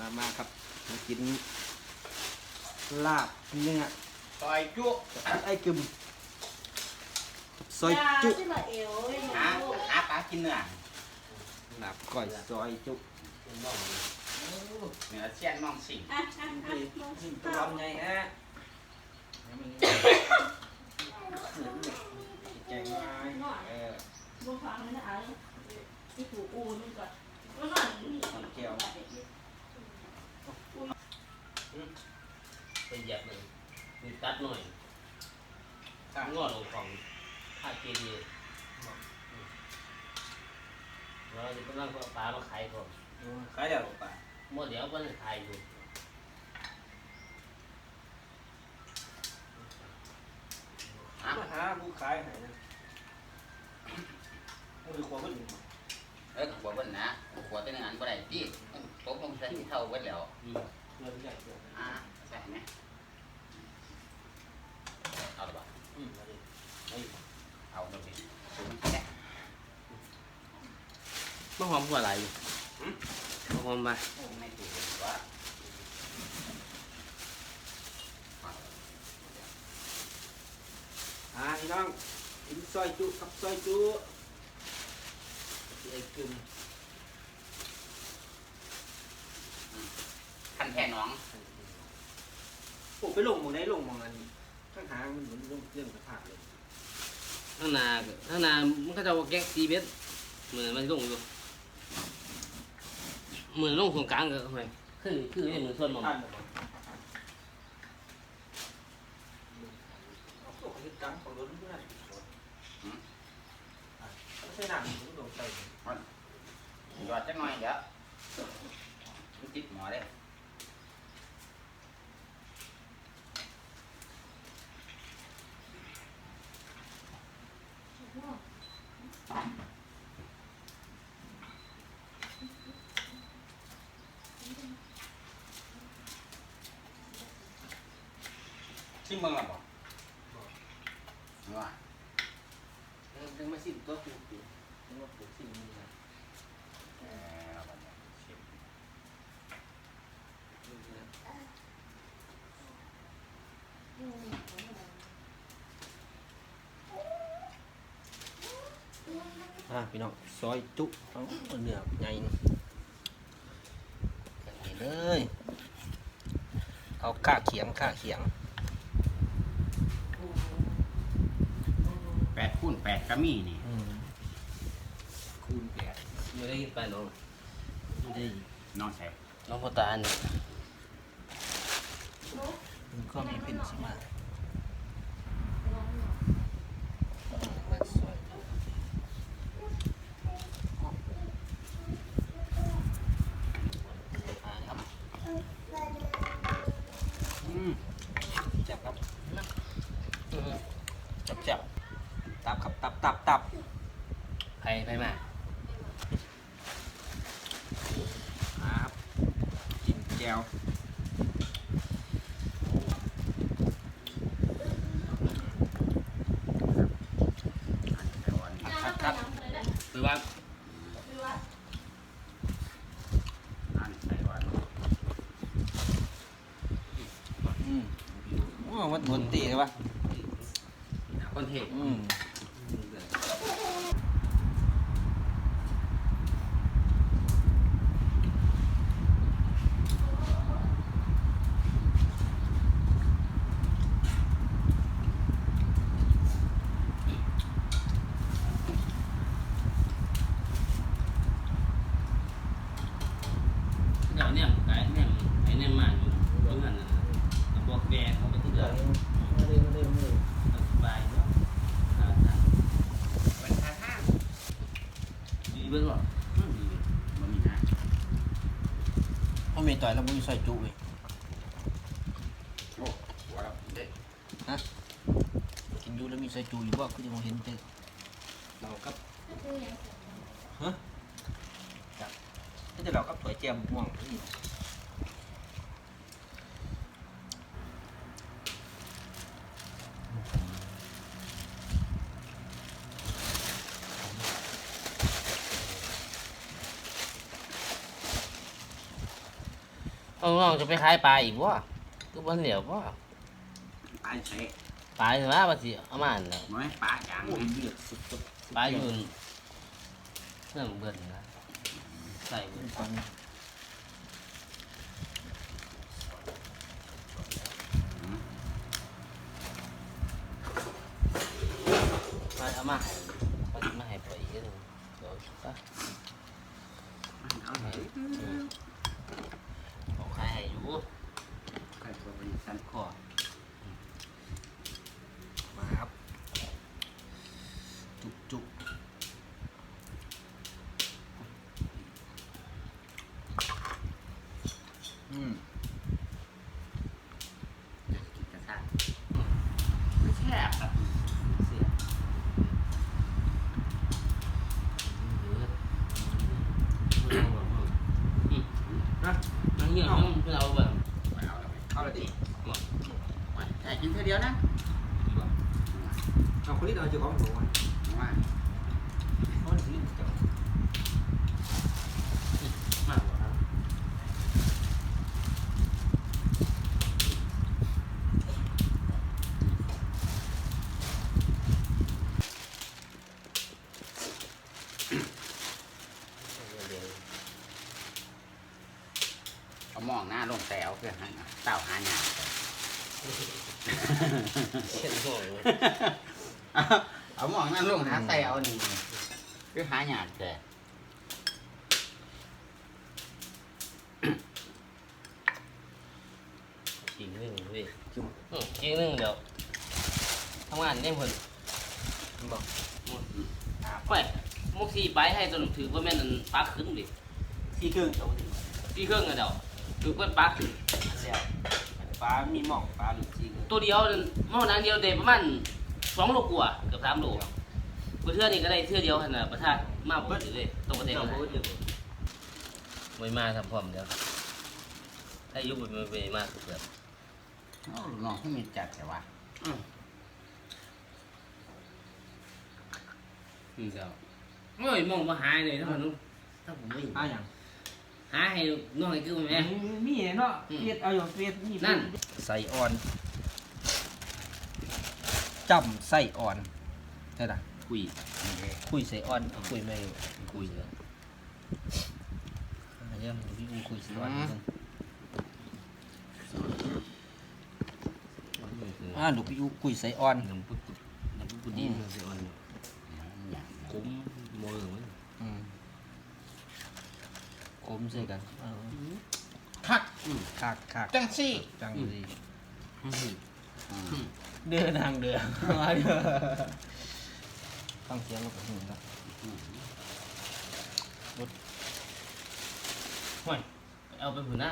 มามาครับมากิน ลาบเนื้อซอยจุไอ้กึมซอยจุที่มาเอวไอ้หนูหาหาปลากินเนื้อลาบก้อยซอยจุเนื้อเชียนมองสิงอะอะอะลองตัวข้าวทำไงฮะแกงไม้เออบนฟังนั่นนะอะที่ถูกอูนก่อนแล้วก่อนนี่น้ำแก้ว หน่อยงอลงของผ้าเกลีเราจะกำลังเอาปลามาขายก่อนขายแล้วป่ะหมดเดี๋ยวมันขายอยู่มาหาผู้ขายให้นะมือขวาขึ้นเออขวบเบิ้ลนะขวบเป็นงานบ่ได้ที่ตกลงใส่เท่าเบิ้ลแล้วอืมเงินใหญ่เกินอ่าใส่ไหมเอาห รือเปล่าอืมมาดิเอาดูสิสูงแค่มะหอมหัวอะไรอยู่มะหอมมาไม่ถูกว่าอ่าพี่น้องกินซอยจุกับซอยจุไอ้กึมคันแค่น้องโอ้ไปลงหมองไหนลงหมองอันนี้ ข้างหางมันเหมือนลงเรื่องกระถางเลยข้างหน้าก็ข้างหน้ามันก็จะว่าแก๊กซีเบสเหมือนมันลงอยู่เหมือนลงตรงกลางก็ทำไมคือคือเนี่ยเหมือนส่วนหมองท่านเหรอเอาพวกนี้กังของรถเพื่อนไม่ใช่หนังมันต้องใส่หยอดจักหน่อยเดี๋ยวมันติดหมอเลย ชิมเบิ่งแล้วบ่ว่าเออถึงมาสิบตัวปลูกอยู่ถึงมาปลูกสิ่งนี้นะเออเอาบ่เนี่ยชิมอะพี่น้องซอยจุเอาเนื้อใหญ่นี่เลย เอาข้าเขียงข้าเขียง ปดคูณแปดก็มีนี่อืมคูณแปดไม่ได้กินไปน้องไม่ได้น้องแซ่บน้องพ่อตาเนี่ยมันก็มีเป็นสิมาอืมจับครับจับจับ ตับครับตับตับตับไปไปมาครับกินแก้วแต่ว่านี่คัดคัดหรือว่าอันใส่ว่าอืมโอ้มันบนตีเลยวะคนเทศอืมเดี๋ยวเนี่ยไก่เนี่ยไอ้เนี่ยมาอยู่ตรงนั้นนะบอกแบกเขาไปที่เดือด มาเลยมาเลยมาเลย สบายเนาะอ่าอ่า เป็นท่าท่า ดี เบิ้งหรออืมดีมันมีนะเขามีต่อยแล้วมึงใส่จุเว้ยโอ้หัวเราเด็ดกินดูแล้วมีใส่จุอยู่ว่าคือจะมองเห็นแต่เรากับฮะจับนี่แต่เรากับถั่วเจียมม่วง นี่เอาน้องจะไปขายปลาอีกวะก็บ่เหลียววะปลาใส่ปลาใช่ไหมว่าสิเอามาอันแล้วน้อยปลาอย่างโอ้ยนี้เลือดสุดสุดปลาอยู่เครื่องเบิดนะใส่เบิดฟังมาเอามาให้เอาสิมาให้ปล่อยอีกนึงเดี๋ยวก็ เอาเลย เอาขายให้อยู่ ใครตัวเป็นสัน ขอมาครับ จุกจุก อืม กินกระทะไม่แช่บครับ เสียเบิดอืมนะนั่งเหี้ยนั่งเอาแบบ ไม่เอาแล้วเอาเลยดิ หมด แค่กินเท่าเดียวนะเอาคนนี้เอาเจ้าของหนูมาว่าเขาจะซื้อเจ้ามากกว่าครับเอามองหน้าลงแต่เอาเพื่อให้เต้าหาหยา เช่นโง่เลยเอามองหน้าลงหาแต่เอานี่เพื่อหาหยาแต่จริงหนึ่งเว้ยอืมจริงหนึ่งเดี๋ยวทำงานได้ผลบอกไปมุกซีไปให้จนถือว่าแม่นอั่นปลาขึ้นดิที่เครื่องเจ้าดิที่เครื่องอะเดี๋ยวถือว่าปลาขึ้นแล้ว ปลามีหม่องปลาหรือที่เครื่องตัวเดียวนั่นหม้อนางเดียวเดประมาณสองโลกว่าเกือบสามโลเพื่อเทื่อนี่ก็ได้เทื่อเดียวขนาดประทานมากกว่าเลยตรงประเทศเจ้าเลยพูดอยู่ไม่มาทำพร้อมเดี๋ยวถ้ายุบไปไม่ไปมากเกือบโอ้ลองให้มีจัดแต่ว่าอืมเจ้าเฮ้ยมองมาหายเลยถ้ามันถ้าผมไม่อะอย่าง หาให้น้องไอ้คือแม่ มีเนาะอืม เฟียดเอาอยู่เฟียดนี่นั่นใส่อ่อนจำใส่อ่อนใช่ไหมคุยคุยใส่อ่อนเอาคุยไม่คุยเลยอันนี้มันพี่อูคุยใส่อ่อนนิดนึงอ่าลูกพี่อูคุยใส่อ่อน น้ำปุ๊บน้ำปุ๊บดีเสียวันหยาคุ้มมวยเหมือนอืม คมใส่กันเอาคักคักคักจังซี่จังสิอืมเดินทางเดือฟังเสียงแล้วก็หึงครับห่วยเอาไปผืนหน้า